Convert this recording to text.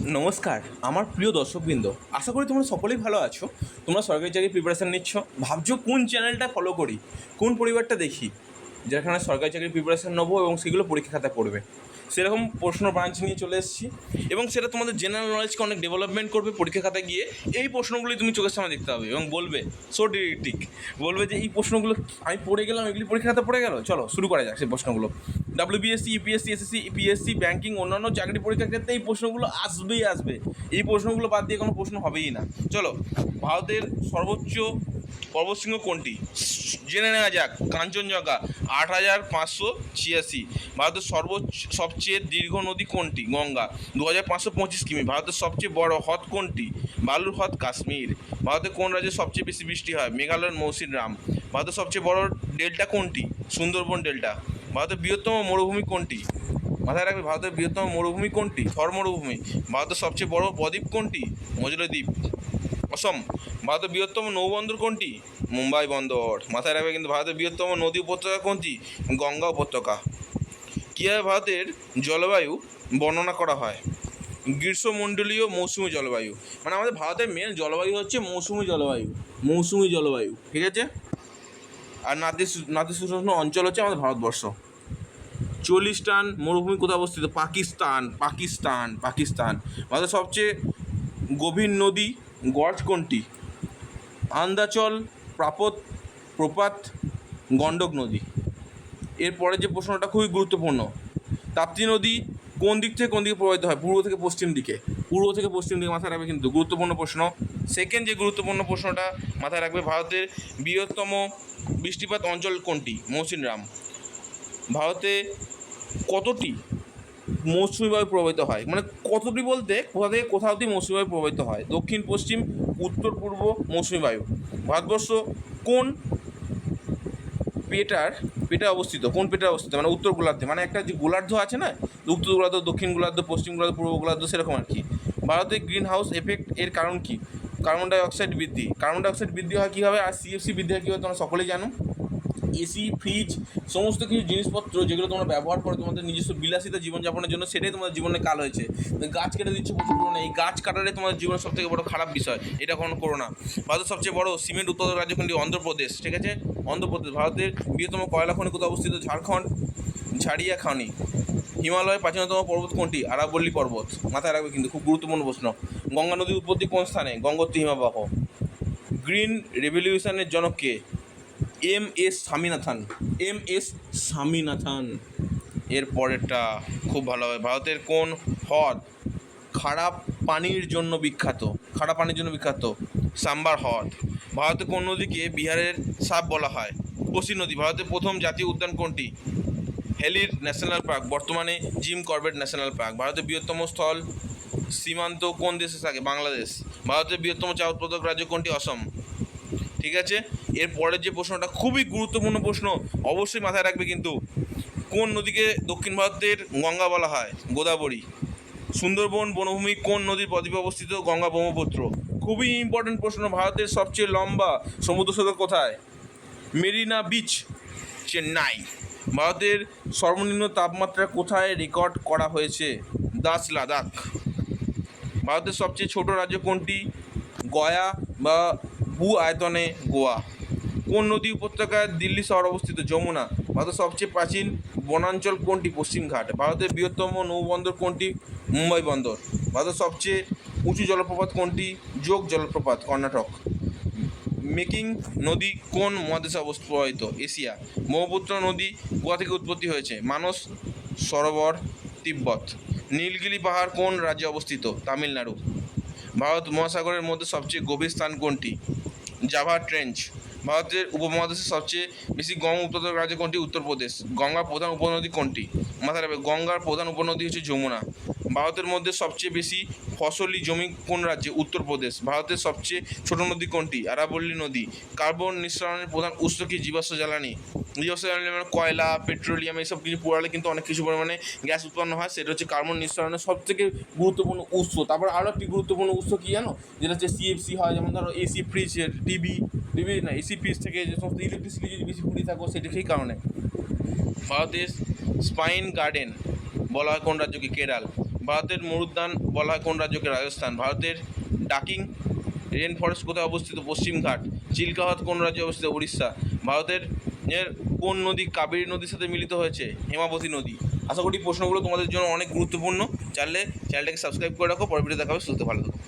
নমস্কার, আমার প্রিয় দর্শকবৃন্দ, আশা করি তোমরা সকলেই ভালো আছো। তোমরা সরকারি চাকরি প্রিপারেশান নিচ্ছ। ভাবছ কোন চ্যানেলটা ফলো করি, কোন পরিবারটা দেখি, যেখানে সরকারি চাকরির প্রিপারেশান নেব এবং সেগুলো পরীক্ষা খাতায় পড়বে। সেরকম প্রশ্ন ব্রাঞ্চ নিয়ে চলে এসেছি এবং সেটা তোমাদের জেনারেল নলেজকে অনেক ডেভেলপমেন্ট করবে পরীক্ষা খাতায় গিয়ে। এই প্রশ্নগুলি তুমি চোখের সামনে দেখতে হবে এবং বলবে সো ডিরেক্টিক বলবে যে, এই প্রশ্নগুলো আমি পড়ে গেলাম, এগুলি পরীক্ষা খাতায় পড়ে গেল? চলো, শুরু করা যাক সেই প্রশ্নগুলো। WBSC UPSC SSC PSC banking অন্যান্য চাকরি পরীক্ষার ক্ষেত্রে এই প্রশ্নগুলো আসবেই আসবে। এই প্রশ্নগুলো বাদ দিয়ে কোনো প্রশ্ন হবেই না। চলো, ভারতের সর্বোচ্চ পর্বতশৃঙ্গ কোনটি? জেনে নেওয়া যাক, কাঞ্চনজঙ্ঘা, আট হাজার পাঁচশো ছিয়াশি। ভারতের সর্বোচ্চ, সবচেয়ে দীর্ঘ নদী কোনটি? গঙ্গা দু হাজার পাঁচশো পঁচিশ কিমি। ভারতের সবচেয়ে বড় হ্রদ কোনটি? বালুর হ্রদ, কাশ্মীর। ভারতের কোন রাজ্যে সবচেয়ে বেশি বৃষ্টি হয়? মেঘালয়ের মৌসিনরাম। ভারতের সবচেয়ে বড় ডেল্টা কোনটি? সুন্দরবন ডেল্টা। ভারতের বৃহত্তম মরুভূমি কোনটি? মাথায় রাখবে, ভারতের বৃহত্তম মরুভূমি কোনটি? থর মরুভূমি। ভারতের সবচেয়ে বড় বদ্বীপ কোনটি? মজুরি দ্বীপ। অসম। ভারতের বৃহত্তম নৌবন্দর কোনটি? মুম্বাই বন্দর। মাথায় রাখবে কিন্তু ভারতের বৃহত্তম নদী উপত্যকা কোনটি? গঙ্গা উপত্যকা। কীভাবে ভারতের জলবায়ু বর্ণনা করা হয়? গ্রীষ্মমণ্ডলীয় মৌসুমি জলবায়ু। মানে আমাদের ভারতের মেন জলবায়ু হচ্ছে মৌসুমি জলবায়ু। মৌসুমি জলবায়ু। ঠিক আছে? আর নাতিশ নাতিশীতোষ্ণ অঞ্চল হচ্ছে আমাদের ভারতবর্ষ। চল্লিশ টান মরুভূমি কোথায় অবস্থিত? পাকিস্তান পাকিস্তান পাকিস্তান। ভারতের সবচেয়ে গভীর নদী গর্জ কোনটি? আন্দাচল, প্রাপত, প্রপাত, গণ্ডক নদী। এরপরে যে প্রশ্নটা খুবই গুরুত্বপূর্ণ, তাপ্তি নদী কোন দিক থেকে কোন দিকে প্রবাহিত হয়? পূর্ব থেকে পশ্চিম দিকে। পূর্ব থেকে পশ্চিম দিকে মাথায় রাখবে কিন্তু গুরুত্বপূর্ণ প্রশ্ন। সেকেন্ড যে গুরুত্বপূর্ণ প্রশ্নটা মাথায় রাখবে, ভারতের বৃহত্তম বৃষ্টিপাত অঞ্চল কোনটি? মৌসিনরাম ভারতে কতটি মৌসুমি বায়ু প্রবাহিত হয়? মানে কতটি বলতে কোথা থেকে কোথাও অবধি মৌসুমি বায়ু প্রবাহিত হয়? দক্ষিণ, পশ্চিম, উত্তর, পূর্ব, মৌসুমি বায়ু। ভারতবর্ষ কোন পেটার পেটা অবস্থিত? কোন পেটা অবস্থিত? মানে উত্তর গোলার্ধে। মানে একটা যে গোলার্ধ আছে না, উত্তর গোলার্ধ, দক্ষিণ গোলার্ধ, পশ্চিম গোলার্ধ, পূর্ব গোলার্ধ, সেরকম আর কি। ভারতে গ্রিন হাউস এফেক্ট এর কারণ কি? কার্বন ডাই অক্সাইড বৃদ্ধি। কার্বন ডাই অক্সাইড বৃদ্ধি হয় কীভাবে? আর সিএফসি বৃদ্ধি হয় কীভাবে তোমরা সকলেই জানো? এসি ফ্রিজ সমস্ত কিছু জিনিসপত্র যেগুলো তোমরা ব্যবহার করো তোমাদের নিজস্ব বিলাসিতা জীবনযাপনের জন্য, সেটাই তোমাদের জীবনে কাল হয়েছে। গাছ কেটে দিচ্ছে প্রচুর পরিমাণে। এই গাছ কাটারে তোমাদের জীবনের সব থেকে বড় খারাপ বিষয়। এটা কখনো করো না। ভারতের সবচেয়ে বড় সিমেন্ট উৎপাদক রাজ্য কোনটি অন্ধ্রপ্রদেশ, ঠিক আছে? অন্ধ্রপ্রদেশ, ভারতের বৃহত্তম কয়লা খনি কোথায় অবস্থিত? ঝাড়খণ্ড, ঝাড়িয়া খানি। হিমালয়ের প্রাচীনতম পর্বত কোনটি? আরাবল্লী পর্বত। মাথায় রাখবে কিন্তু, খুব গুরুত্বপূর্ণ প্রশ্ন। গঙ্গা নদীর উৎপত্তি কোন স্থানে? গঙ্গোত্রী হিমাবাহ। গ্রিন রেভলিউশনের জনক কে? M S Swaminathan. M S Swaminathan. এর পরেরটা খুব ভালো হবে। ভারতের কোন হ্রদ খারাপ পানির জন্য বিখ্যাত? খারাপ পানির জন্য বিখ্যাত? সাম্বার হ্রদ। ভারতের কোন নদীকে বিহারের সাপ বলা হয়? কোসি নদী। ভারতের প্রথম জাতীয় উদ্যান কোনটি? হেলির ন্যাশনাল পার্ক, বর্তমানে জিম করবেট ন্যাশনাল পার্ক, ভারতের বৃহত্তম স্থল সীমান্ত কোন দেশে থাকে? বাংলাদেশ। ভারতের বৃহত্তম চা উৎপাদক রাজ্য কোনটি? অসম। ঠিক আছে? এর পরের যে প্রশ্নটা, খুবই গুরুত্বপূর্ণ প্রশ্ন, অবশ্যই মাথায় রাখবে কিন্তু, কোন নদীকে দক্ষিণ ভারতের গঙ্গা বলা হয়? গোদাবরী। সুন্দরবন, বনভূমি কোন নদীর বদ্বীপে অবস্থিত? গঙ্গা ব্রহ্মপুত্র। খুবই ইম্পর্টেন্ট প্রশ্ন, ভারতের সবচেয়ে লম্বা সমুদ্র সৈকত কোথায়? Marina beach, Chennai. ভারতের সর্বনিম্ন তাপমাত্রা কোথায় রেকর্ড করা হয়েছে? দাস লাদাখ। ভারতের সবচেয়ে ছোট রাজ্য কোনটি? গয়া বা ভূ আয়তনে গোয়া। কোন নদী উপত্যকায় দিল্লি শহর অবস্থিত? যমুনা। ভারতের সবচেয়ে প্রাচীন বনাঞ্চল কোনটি? পশ্চিমঘাট ভারতের বৃহত্তম নৌবন্দর কোনটি? মুম্বাই বন্দর। ভারতের সবচেয়ে উঁচু জলপ্রপাত কোনটি? যোগ জলপ্রপাত, কর্ণাটক। মেকিং নদী কোন মহাদেশে অবস্থিত? এশিয়া। ব্রহ্মপুত্র নদী কোথা থেকে উৎপত্তি হয়েছে। মানস, সরোবর, তিব্বত। নীলগিরি পাহাড় কোন রাজ্যে অবস্থিত? তামিলনাড়ু। ভারত মহাসাগরের মধ্যে সবচেয়ে গভীর স্থান কোনটি? Java trench. ভারতের উপমহাদেশের সবচেয়ে বেশি গম উৎপাদক রাজ্য কোনটি? উত্তরপ্রদেশ। গঙ্গার প্রধান উপনদী কোনটি? মাথায় রাখবে, গঙ্গার প্রধান উপনদী হচ্ছে যমুনা। ভারতের মধ্যে সবচেয়ে বেশি ফসলি জমি কোন রাজ্যে? উত্তরপ্রদেশ। ভারতের সবচেয়ে ছোট নদী কোনটি? আরাবল্লী নদী। কার্বন নিঃসরণের প্রধান উৎস কি? জীবাশ্ম জ্বালানি। জীবাশ্ম জ্বালানি মানে কয়লা, পেট্রোলিয়াম, এইসব কিছু পোড়ালে কিন্তু অনেক কিছু পরিমাণে গ্যাস উৎপন্ন হয়। সেটা হচ্ছে কার্বন নিঃসরণের সব থেকে গুরুত্বপূর্ণ উৎস। তারপর আরও একটি গুরুত্বপূর্ণ উৎস কী জানো? যেটা হচ্ছে সিএফসি হয়। যেমন ধরো এসি ফ্রিজ টিভি টিভি না এসি ফ্রিজ থেকে যে সমস্ত ইলেকট্রিসিটি যদি বেশি ফুরিয়ে থাকো, সেটা সেই কারণে। ভারতের স্পাইন গার্ডেন বলা হয় কোন রাজ্যকে? কেরাল। ভারতের মরুদ্যান বলা হয় কোন রাজ্যকে রাজস্থান? ভারতের ডাকিং রেন ফরেস্ট কোথায় অবস্থিত? পশ্চিমঘাট চিল্কা হ্রদ কোন রাজ্যে অবস্থিত? উড়িষ্যা। ভারতের এর কোন নদী কাবেরী নদীর সাথে মিলিত হয়েছে? হেমাবতী নদী। আশা করি প্রশ্নগুলো তোমাদের জন্য অনেক গুরুত্বপূর্ণ। চাইলে চ্যানেলটাকে সাবস্ক্রাইব করে রাখো। পরবর্তী দেখাবে। সুস্থ ভালো থাকো।